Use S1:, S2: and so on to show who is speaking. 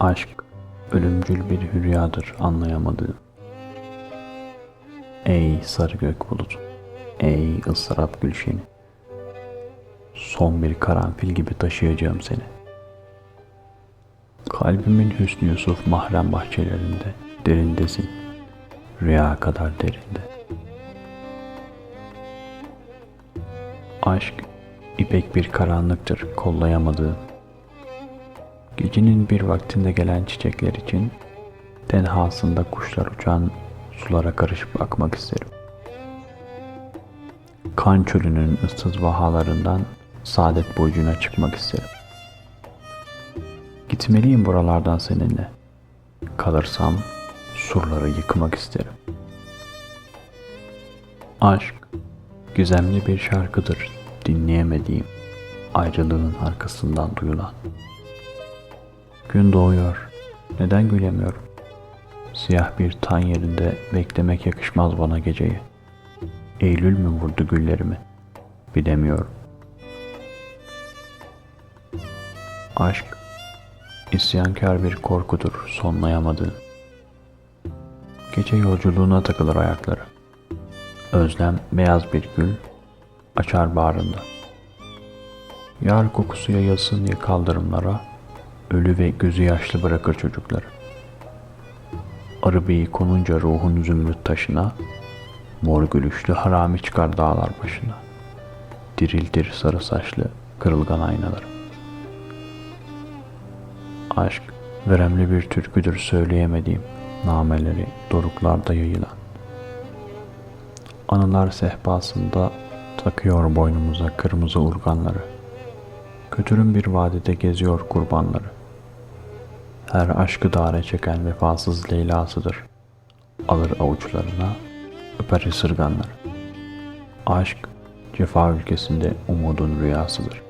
S1: Aşk ölümcül bir hülyadır anlayamadığım. Ey sarı gök bulut, ey ıstırap gülşeni. Son bir karanfil gibi taşıyacağım seni. Kalbimin Hüsnü Yusuf mahrem bahçelerinde derindesin. Rüya kadar derinde. Aşk ipek bir karanlıktır kollayamadığım. Gecenin bir vaktinde gelen çiçekler için tenhasında kuşlar uçan sulara karışıp akmak isterim. Kan çölünün ıssız vahalarından saadet boycuna çıkmak isterim. Gitmeliyim buralardan seninle. Kalırsam surları yıkmak isterim. Aşk gizemli bir şarkıdır dinleyemediğim ayrılığın arkasından duyulan. Gün doğuyor. Neden gülemiyorum? Siyah bir tan yerinde beklemek yakışmaz bana geceyi. Eylül mü vurdu güllerimi? Bilemiyorum. Aşk, isyankar bir korkudur sonlayamadığın. Gece yolculuğuna takılır ayakları. Özlem beyaz bir gül açar bağrında. Yar kokusu yayılsın diye kaldırımlara, ölü ve gözü yaşlı bırakır çocukları. Arı beyi konunca ruhun zümrüt taşına, mor gülüşlü harami çıkar dağlar başına. Dirildir sarı saçlı kırılgan aynaları. Aşk, veremli bir türküdür söyleyemediğim nameleri doruklarda yayılan. Anılar sehpasında takıyor boynumuza kırmızı urganları. Kötürüm bir vadide geziyor kurbanları. Her aşkı dare çeken vefasız Leyla'sıdır. Alır avuçlarına, öper ısırganları. Aşk, cefa ülkesinde umudun rüyasıdır.